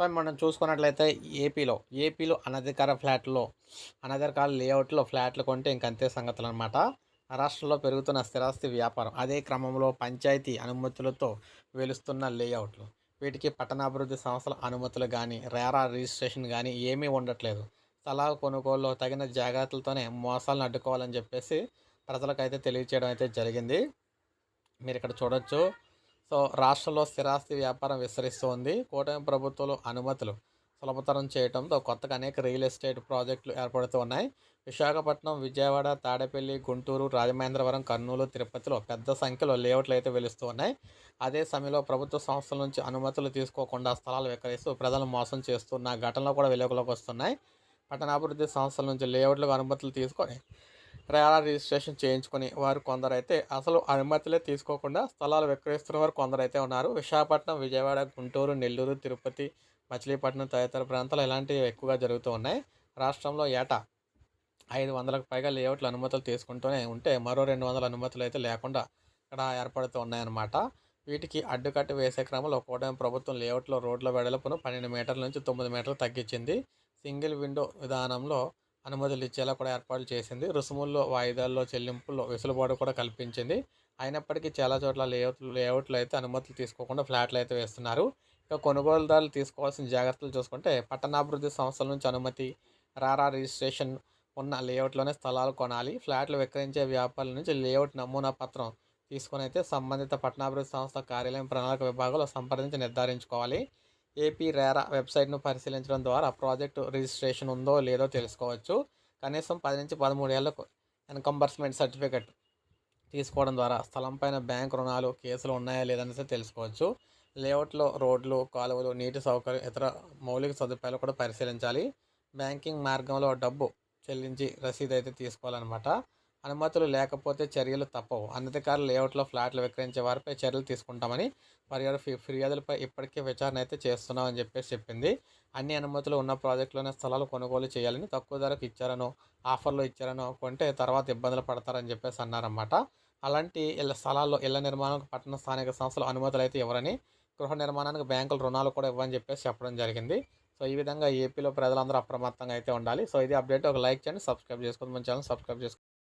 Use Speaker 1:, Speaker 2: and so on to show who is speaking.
Speaker 1: So మనం చూసుకున్నట్లయితే ఏపీలో ఏపీలో అనధికార ఫ్లాట్లో అనధికార లేఅవుట్లో ఫ్లాట్లు కొంటే ఇంకంతే సంగతులు అనమాట రాష్ట్రంలో పెరుగుతున్న స్థిరాస్తి వ్యాపారం అదే క్రమంలో పంచాయతీ అనుమతులతో వెలుస్తున్న లేఅవుట్లు. వీటికి పట్టణాభివృద్ధి సంస్థల అనుమతులు కానీ రేరా రిజిస్ట్రేషన్ కానీ ఏమీ ఉండట్లేదు. స్థలాల కొనుగోలులో తగిన జాగ్రత్తలతోనే మోసాలను అడ్డుకోవాలని చెప్పేసి ప్రజలకైతే తెలియచేయడం అయితే జరిగింది. మీరు ఇక్కడ చూడొచ్చు. సో రాష్ట్రంలో స్థిరాస్తి వ్యాపారం విస్తరిస్తోంది. కూటమి ప్రభుత్వంలో అనుమతులు సులభతరం చేయడంతో కొత్తగా అనేక రియల్ ఎస్టేట్ ప్రాజెక్టులు ఏర్పడుతూ ఉన్నాయి. విశాఖపట్నం విజయవాడ తాడేపల్లి గుంటూరు రాజమహేంద్రవరం కర్నూలు తిరుపతిలో పెద్ద సంఖ్యలో లేఅవుట్లు అయితే వెలుస్తూ ఉన్నాయి. అదే సమయంలో ప్రభుత్వ సంస్థల నుంచి అనుమతులు తీసుకోకుండా స్థలాలు విక్రయిస్తూ ప్రజలను మోసం చేస్తున్న ఘటనలు కూడా వెలుగులోకి వస్తున్నాయి. పట్టణాభివృద్ధి సంస్థల నుంచి లేఅవుట్లకు అనుమతులు తీసుకొని రేరా రిజిస్ట్రేషన్ చేయించుకొని వారు కొందరైతే అసలు అనుమతులే తీసుకోకుండా స్థలాలు విక్రయిస్తున్న వారు కొందరైతే ఉన్నారు. విశాఖపట్నం విజయవాడ గుంటూరు నెల్లూరు తిరుపతి మచిలీపట్నం తదితర ప్రాంతాలు ఇలాంటివి ఎక్కువగా జరుగుతూ ఉన్నాయి. రాష్ట్రంలో ఏటా ఐదు వందలకు పైగా లేఅవుట్లు అనుమతులు తీసుకుంటూనే ఉంటే మరో రెండు వందల అనుమతులు అయితే లేకుండా ఇక్కడ ఏర్పడుతూ ఉన్నాయన్నమాట. వీటికి అడ్డుకట్టు వేసే క్రమంలో కూటమి ప్రభుత్వం లేఅవుట్లో రోడ్ల వెడల్పును పన్నెండు మీటర్ల నుంచి తొమ్మిది మీటర్లు తగ్గించింది. సింగిల్ విండో విధానంలో అనుమతులు ఇచ్చేలా కూడా ఏర్పాటు చేసింది. రుసుముల్లో వాయిదాల్లో చెల్లింపుల్లో వెసులుబాటు కూడా కల్పించింది. అయినప్పటికీ చాలా చోట్ల లేఅవుట్ లేఅవుట్లు అయితే అనుమతులు తీసుకోకుండా ఫ్లాట్లు అయితే వేస్తున్నారు. ఇక కొనుగోలుదారులు తీసుకోవాల్సిన జాగ్రత్తలు చూసుకుంటే పట్టణాభివృద్ధి సంస్థల నుంచి అనుమతి రారా రిజిస్ట్రేషన్ ఉన్న లేఅవుట్లోనే స్థలాలు కొనాలి. ఫ్లాట్లు విక్రయించే వ్యాపారుల నుంచి లేఅవుట్ నమూనా పత్రం తీసుకొని అయితే సంబంధిత పట్టణాభివృద్ధి సంస్థ కార్యాలయం ప్రణాళిక విభాగంలో సంప్రదించి నిర్ధారించుకోవాలి. ఏపీ రేరా వెబ్సైట్ను పరిశీలించడం ద్వారా ప్రాజెక్టు రిజిస్ట్రేషన్ ఉందో లేదో తెలుసుకోవచ్చు. కనీసం పది నుంచి పదమూడు ఏళ్ళకు ఎన్కంబర్స్మెంట్ సర్టిఫికెట్ తీసుకోవడం ద్వారా స్థలం పైన బ్యాంక్ రుణాలు కేసులు ఉన్నాయా లేదనేసి తెలుసుకోవచ్చు. లేఅవుట్లో రోడ్లు కాలువలు నీటి సౌకర్యం ఇతర మౌలిక సదుపాయాలు కూడా పరిశీలించాలి. బ్యాంకింగ్ మార్గంలో డబ్బు చెల్లించి రసీదు అయితే తీసుకోవాలన్నమాట. అనుమతులు లేకపోతే చర్యలు తప్పవు. అనధికార లేఅవుట్లో ఫ్లాట్లు విక్రయించే వారిపై చర్యలు తీసుకుంటామని మరియు ఫిర్యాదులపై ఇప్పటికే విచారణ అయితే చేస్తున్నామని చెప్పేసి చెప్పింది. అన్ని అనుమతులు ఉన్న ప్రాజెక్టులోనే స్థలాలు కొనుగోలు చేయాలని తక్కువ ధరకు ఇచ్చారనో ఆఫర్లు ఇచ్చారనో కొంటే తర్వాత ఇబ్బందులు పడతారని చెప్పేసి అన్నారన్నమాట. అలాంటి ఇళ్ళ స్థలాల్లో ఇళ్ళ నిర్మాణానికి పట్టణ స్థానిక సంస్థలు అనుమతులు అయితే ఇవ్వరని గృహ నిర్మాణానికి బ్యాంకులు రుణాలు కూడా ఇవ్వని చెప్పేసి చెప్పడం జరిగింది. సో ఈ విధంగా ఏపీలో ప్రజలందరూ అప్రమత్తంగా అయితే ఉండాలి. సో ఇది అప్డేట్. ఒక లైక్ చేయండి సబ్స్క్రైబ్ చేసుకోండి. మన ఛానల్ సబ్స్క్రైబ్ చేసుకోండి